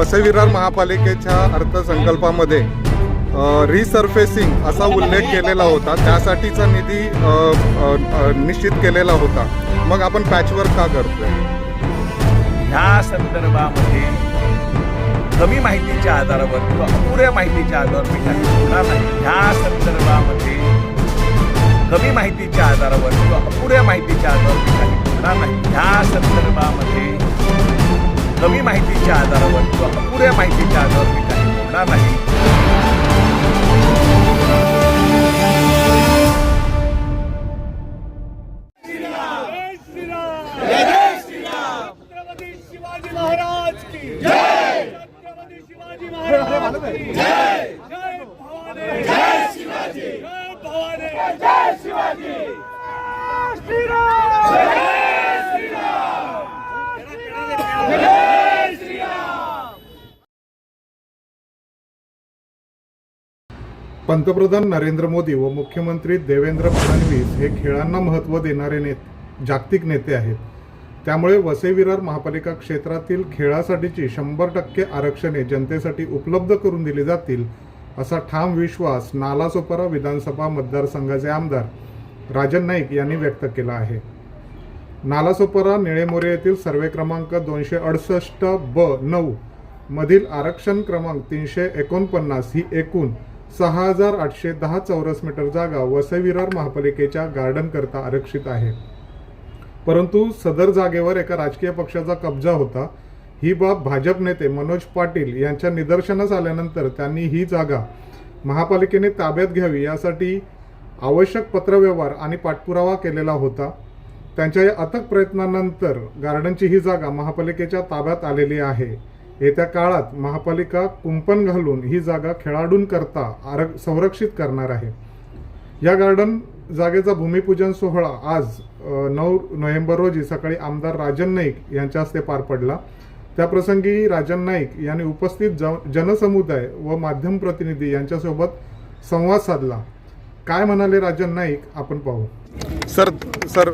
वसईविरार महापालिकेच्या अर्थसंकल्पामध्ये रिसर्फेसिंग असा उल्लेख केलेला होता. त्यासाठीचा निधी निश्चित केलेला होता. मग आपण पॅचवर्क का करतोय? ह्या संदर्भामध्ये कमी माहितीच्या आधारावर किंवा अपुऱ्या माहितीच्या आधारावर मी काही बोलणार नाही. ह्या संदर्भामध्ये कमी माहितीच्या आधारावर किंवा अपुऱ्या माहितीच्या आधारावर मी काही बोलणार नाही. ह्या संदर्भामध्ये कमी माहितीच्या आधारावर किंवा अपुऱ्या माहितीच्या आधारावर मी काही बोलणार नाही जय जय शिवाजी पंतप्रधान नरेंद्र मोदी व मुख्यमंत्री देवेंद्र फडणवीस हे खेळांना महत्त्व देणारे ने जागतिक नेते आहेत. त्यामुळे वसई विरार महापालिका क्षेत्रातील खेळासाठीची शंभर टक्के आरक्षणे जनतेसाठी उपलब्ध करून दिली जातील असा ठाम विश्वास नालासोपारा विधानसभा मतदारसंघाचे आमदार राजन नाईक यांनी व्यक्त केला आहे. नालासोपरा निळेमोरे येथील सर्वे क्रमांक दोनशे अडुसष्ट ब नऊ मधील आरक्षण क्रमांक तीनशे एकोणपन्नास ही एकूण सहा हजार आठशे दहा चौरस मीटर जागा वसविरार महापालिकेच्या गार्डनकरता आरक्षित आहे. परंतु सदर जागेवर एका राजकीय पक्षाचा कब्जा होता. ही बाब भाजप नेते मनोज पाटील यांच्या निदर्शनास आल्यानंतर त्यांनी ही जागा महापालिकेने ताब्यात घ्यावी यासाठी आवश्यक पत्रव्यवहार आणि पाठपुरावा केलेला होता. त्यांच्या या अथक प्रयत्नानंतर गार्डनची ही जागा महापालिकेच्या ताब्यात आलेली आहे. येत्या काळात महापालिका कुंपण घालून ही जागा खेळाडूंकरता आर संरक्षित करणार आहे. या गार्डन जागेचा भूमिपूजन सोहळा आज नऊ नोव्हेंबर रोजी सकाळी आमदार राजन नाईक यांच्या हस्ते पार पडला. त्याप्रसंगी राजन नाईक यांनी उपस्थित ज- जनसमुदाय व माध्यम प्रतिनिधी यांच्यासोबत संवाद साधला. काय म्हणाले राजन नाईक? आपण पाहू. सर सर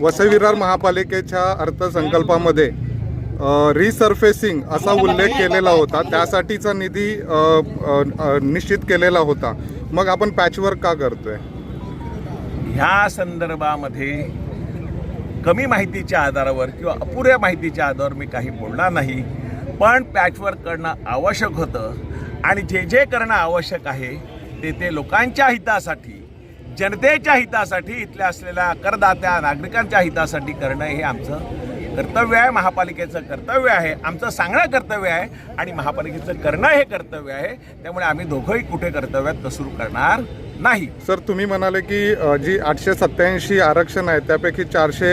वसई विरार महापालिकेच्या अर्थसंकल्पामध्ये रिसर्फेसिंग असा उल्लेख केलेला होता. त्यासाठीचा निधी निश्चित केलेला होता. मग आपण पॅचवर्क का करतोय? ह्या संदर्भामध्ये कमी माहितीच्या आधारावर किंवा अपुऱ्या माहितीच्या आधारावर मी काही बोलणार नाही. पण पॅचवर्क करणं आवश्यक होतं. आणि जे जे करणं आवश्यक आहे ते ते लोकांच्या हितासाठी जनतेच्या हितासाठी इथल्या असलेल्या करदात्या नागरिकांच्या हितासाठी करणं हे आमचं कर्तव्य आहे. महापालिकेचं कर्तव्य आहे. आमचं सांगणं कर्तव्य आहे आणि महापालिकेचं करणं हे कर्तव्य आहे. त्यामुळे आम्ही दोघंही कुठे कर्तव्यात कसूर करणार नाही. सर तुम्ही म्हणाले की जी आठशे सत्याऐंशी आरक्षण आहे त्यापैकी चारशे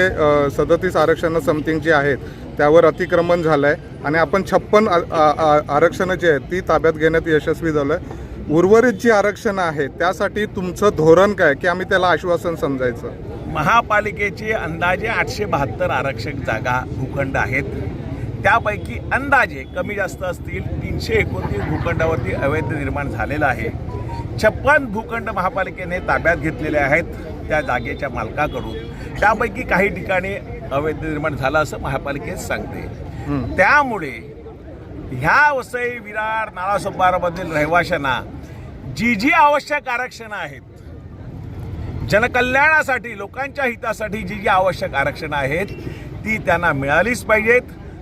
सदतीस आरक्षणं समथिंग जी आहेत त्यावर अतिक्रमण झालं आहे आणि आपण छप्पन आरक्षणं जी आहेत ती ताब्यात घेण्यात यशस्वी झालं आहे उर्वरित जी आरक्षणं आहेत त्यासाठी तुमचं धोरण काय की आम्ही त्याला आश्वासन समजायचं? महापालिकेची अंदाजे आठशे बहात्तर आरक्षक जागा भूखंड आहेत. त्यापैकी अंदाजे कमी जास्त असतील तीनशे एकोणतीस भूखंडावरती अवैध निर्माण झालेलं आहे. छप्पन भूखंड महापालिकेने ताब्यात घेतलेले आहेत त्या जागेच्या मालकाकडून. त्यापैकी काही ठिकाणी अवैध निर्माण झालं असं महापालिकेत सांगते. त्यामुळे ह्या वसई विरार नाळासोपारामधील रहिवाशांना जी जी आवश्यक आरक्षणं आहेत. जनकल्याणासाठी लोकांच्या हितासाठी जी जी आवश्यक आरक्षणं आहेत ती त्यांना मिळालीच पाहिजेत.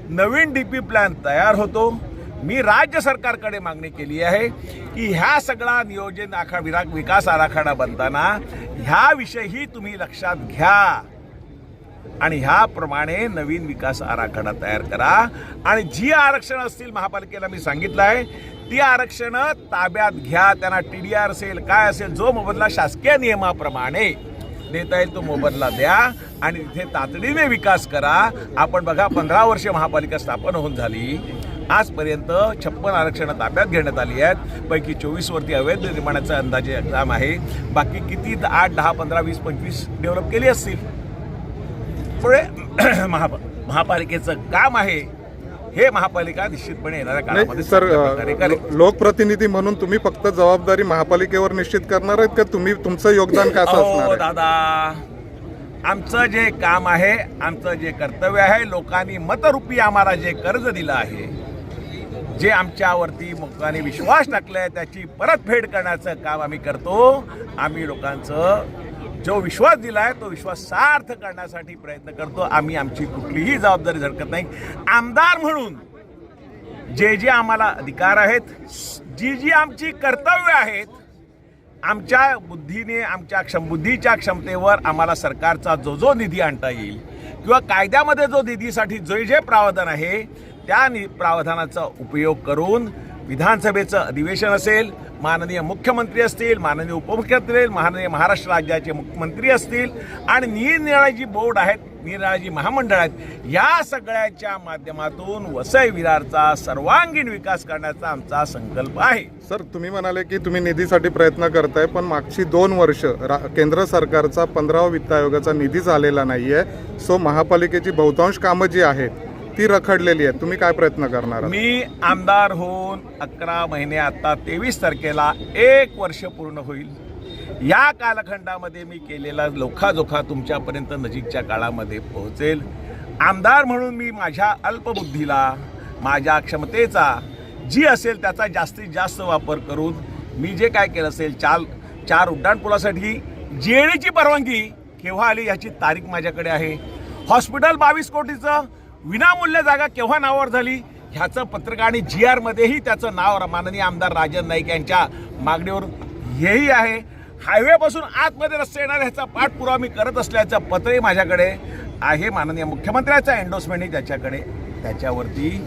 नवीन डी पी प्लॅन तयार होतो. मी राज्य सरकारकडे मागणी केली आहे की ह्या सगळा नियोजन आखा विरा विकास आराखडा बनताना ह्या विषयही तुम्ही लक्षात घ्या. आणि ह्याप्रमाणे नवीन विकास आराखडा तयार करा. आणि जी आरक्षण असतील महापालिकेला मी सांगितलं आहे ती आरक्षणं ताब्यात घ्या त्यांना टी डी आर असेल काय असेल जो मोबदला शासकीय नियमाप्रमाणे देता येईल तो मोबदला द्या आणि तिथे तातडीने विकास करा. आपण बघा पंधरा वर्षे महापालिका स्थापन होऊन झाली. आजपर्यंत छप्पन आरक्षणं ताब्यात घेण्यात आली आहेत. पैकी चोवीसवरती अवैध निर्माणाचा अंदाजे काम आहे. बाकी किती आठ दहा पंधरा वीस पंचवीस डेव्हलप केली असतील? पुढे महापा महापालिकेचं काम आहे. हे महापालिका निश्चितपणे येणाऱ्या काळामध्ये सर. अ, लोकप्रतिनिधी म्हणून तुम्ही फक्त जबाबदारी महापालिकेवर निश्चित करणार आहेत का तुम्ही तुमचं योगदान कसं असणार दादा आमचं जे काम आहे आमचं जे कर्तव्य आहे लोकांनी मतरूपी आम्हाला जे कर्ज दिलं आहे जे आमच्यावरती लोकांनी विश्वास टाकलाय त्याची परतफेड करण्याचं काम आम्ही करतो आम्ही लोकांचं जो विश्वास दिला आहे तो विश्वास सार्थ करण्यासाठी प्रयत्न करतो. आम्ही आमची कुठलीही जबाबदारी झडकत नाही. आमदार म्हणून जे जे आम्हाला अधिकार आहेत जी जी आमची कर्तव्य आहेत आमच्या बुद्धीने आमच्या क्षम बुद्धीच्या क्षमतेवर आम्हाला सरकारचा जो जो निधी आणता येईल किंवा कायद्यामध्ये जो निधीसाठी जे जे प्रावधान आहे त्या नि प्रावधानाचा उपयोग करून विधानसभेचं अधिवेशन असेल माननीय मुख्यमंत्री असतील माननीय उपमुख्यमंत्री असतील माननीय महाराष्ट्र राज्याचे मुख्यमंत्री असतील आणि निरनिराळी जी बोर्ड आहेत निरनिराळी जी महामंडळ आहेत या सगळ्याच्या माध्यमातून वसई विरारचा सर्वांगीण विकास करण्याचा आमचा संकल्प आहे. सर तुम्ही म्हणाले की तुम्ही निधीसाठी प्रयत्न करताय पण मागची दोन वर्ष रा केंद्र सरकारचा पंधरावा वित्त आयोगाचा निधी झालेला आहे सो महापालिकेची बहुतांश कामं जी आहेत ती रखडलेली आहे तुम्ही काय प्रयत्न करणार मी आमदार होऊन अकरा महिने आता तेवीस तारखेला एक वर्ष पूर्ण होईल. या कालखंडामध्ये मी केलेला लोखाजोखा तुमच्यापर्यंत नजीकच्या काळामध्ये पोहोचेल. आमदार म्हणून मी माझ्या अल्पबुद्धीला माझ्या क्षमतेचा जी असेल त्याचा जास्तीत जास्त वापर करून मी जे काय केलं असेल चाल चार उड्डाणपुलासाठी जेणेची परवानगी केव्हा आली याची तारीख माझ्याकडे आहे. हॉस्पिटल बावीस कोटीचं विनामूल्य जागा केव्हा नावावर झाली? ह्याचं पत्रक आणि जी आरमध्येही त्याचं नाव माननीय आमदार राजन नाईक यांच्या मागणीवर हेही आहे. हायवेपासून आतमध्ये रस्ते येणार ह्याचा पाठपुरावा मी करत असल्याचं पत्रही माझ्याकडे आहे. माननीय मुख्यमंत्र्याचा एन्डोसमेंटही त्याच्याकडे त्याच्यावरती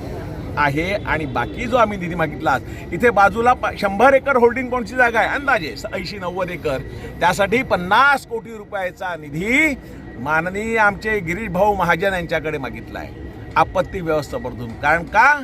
आहे. आणि बाकी जो आम्ही निधी मागितला इथे बाजूला प- शंभर एकर होल्डिंग पॉईंटची जागा आहे? अंदाजे ऐंशी नव्वद एकर. त्यासाठी पन्नास कोटी रुपयाचा निधी माननीय आमचे गिरीश भाऊ महाजन यांच्याकडे मागितला आहे. आपत्ती व्यवस्थापनातून. कारण का?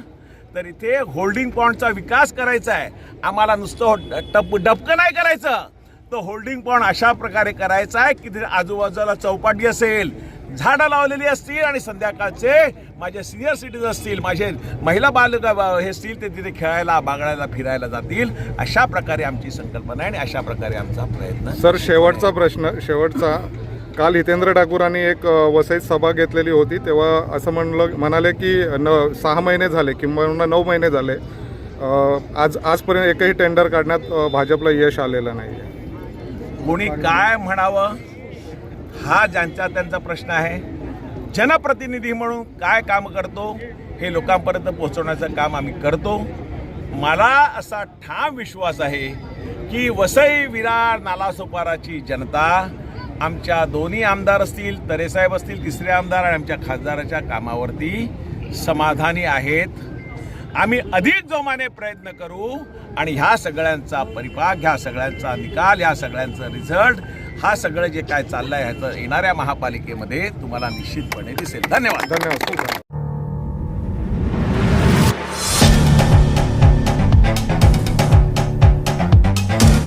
तर इथे होल्डिंग पॉईंटचा विकास करायचा आहे. आम्हाला नुसतं टप डबकं नाही करायचं. तो होल्डिंग पॉईंट अशा प्रकारे करायचा आहे की तिथे आजूबाजूला चौपाटी असेल झाडं लावलेली असतील आणि संध्याकाळचे माझे सिनियर सिटीज असतील माझे महिला बालक हे असतील ते तिथे खेळायला बागडायला फिरायला जातील अशा प्रकारे आमची संकल्पना आहे आणि अशा प्रकारे आमचा प्रयत्न सर शेवटचा प्रश्न शेवटचा काल हितेंद्र ठाकूरांनी एक वसईत सभा घेतलेली होती. तेव्हा असं म्हणलं म्हणाले की न सहा महिने झाले किंवा नऊ महिने झाले. आज आजपर्यंत एकही टेंडर काढण्यात भाजपला यश आलेलं नाही आहे कोणी काय म्हणावं? हा ज्यांचा त्यांचा प्रश्न आहे. जनप्रतिनिधी म्हणून काय काम करतो हे लोकांपर्यंत पोहोचवण्याचं काम आम्ही करतो. मला असा ठाम विश्वास आहे की वसई विरार नालासोपाराची जनता आमच्या दोन्ही आमदार असतील तरेसाहेब असतील तिसरे आमदार आणि आमच्या खासदाराच्या कामावरती समाधानी आहेत. आम्ही अधिक जोमाने प्रयत्न करू आणि ह्या सगळ्यांचा परिपाक ह्या सगळ्यांचा निकाल ह्या सगळ्यांचं रिझल्ट हा सगळं जे काय चाललंय ह्याचं येणाऱ्या महापालिकेमध्ये तुम्हाला निश्चितपणे दिसेल. धन्यवाद. धन्यवाद.